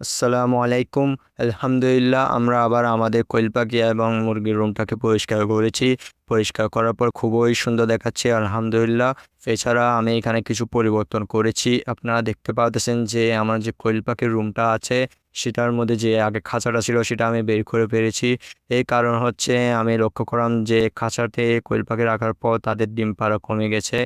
আসসালামু আলাইকুম। আলহামদুলিল্লাহ, আমরা আবার আমাদের কোয়েল পাখি এবং মুরগির রুমটাকে পরিষ্কার করেছি। পরিষ্কার করার পর খুবই সুন্দর দেখাচ্ছে, আলহামদুলিল্লাহ। এছাড়া আমি এখানে কিছু পরিবর্তন করেছি। আপনারা দেখতে পাচ্ছেন যে আমার যে কোয়েল পাখির রুমটা আছে, সেটার মধ্যে যে আগে খাঁচাটা ছিল, সেটা আমি বের করে পেরেছি এই কারণ হচ্ছে আমি লক্ষ্য করলাম যে খাঁচাতে কোয়েল পাখি রাখার পর তাদের ডিম পাড়া কমে গেছে।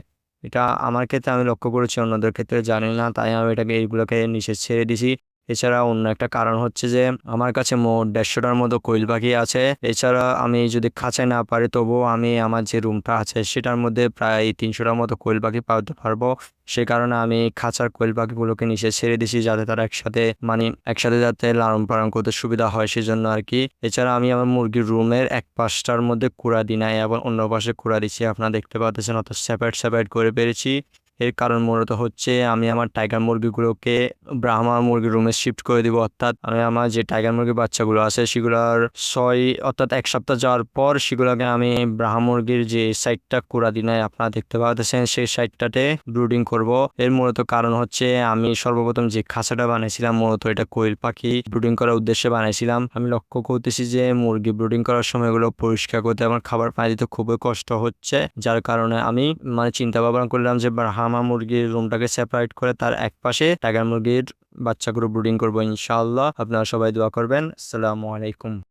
এটা আমার ক্ষেত্রে আমি লক্ষ্য করেছি, অন্যদের ক্ষেত্রে জানি না। তাই আমি এটাকে, এইগুলোকে নিচে ছেড়ে দিছি। এছাড়া অন্য একটা কারণ হচ্ছে যে, আমার কাছে মোট দেড়শোটার মতো কোয়েল পাখি আছে। এছাড়া আমি যদি খাঁচায় না পারি, তবুও আমি আমার যে রুমটা আছে, সেটার মধ্যে প্রায় তিনশোটার মতো কোয়েল পাখি পালতে পারব। সে কারণে আমি খাঁচার কোয়েল পাখিগুলোকে নিচে ছেড়ে দিছি, যাতে তারা একসাথে মানে একসাথে যাতে লালন পালন করতে সুবিধা হয় সেজন্য আর কি। এছাড়া আমি আমার মুরগির রুমের এক পাশটার মধ্যে কুড়া দিই নাই এবং অন্য পাশে কুড়া দিচ্ছি। আপনারা দেখতে পাচ্ছেন, অর্থাৎ সেপারেট সেপারেট করে পেরেছি। এর কারণ মূলত হচ্ছে আমি আমার টাইগার মুরগিগুলোকে ব্রাহ্মা মুরগির রুমে শিফট করে দিব। অর্থাৎ আমি আমার যে টাইগার মুরগির বাচ্চাগুলো আছে, সেগুলোর ছয় অর্থাৎ এক সপ্তাহ যাওয়ার পর সেগুলোকে আমি ব্রাহ্মা মুরগির যে সাইডটা কুড়া দিনায় আপনারা দেখতে পাচ্ছেন সেই সাইডটাতে ব্রুডিং করব। এর মূলত কারণ হচ্ছে আমি সর্বপ্রথম যে খাঁচাটা বানিয়েছিলাম মূলত এটা কোয়েল পাখি ব্রুডিং করার উদ্দেশ্যে বানিয়েছিলাম আমি লক্ষ্য করতেছি যে মুরগি ব্রুডিং করার সময় এগুলো পরিষ্কার করতে আমার খাবার পানি দিতে খুবই কষ্ট হচ্ছে। যার কারণে আমি মানে চিন্তা ভাবনা করলাম যে ব্রাহ্মা মুরগির রুমটাকে সেপারেট করে তার এক পাশে টাইগার মুরগির বাচ্চাগুলো ব্রুডিং করব ইনশাআল্লাহ। আপনারা সবাই দোয়া করবেন। আসসালামু আলাইকুম।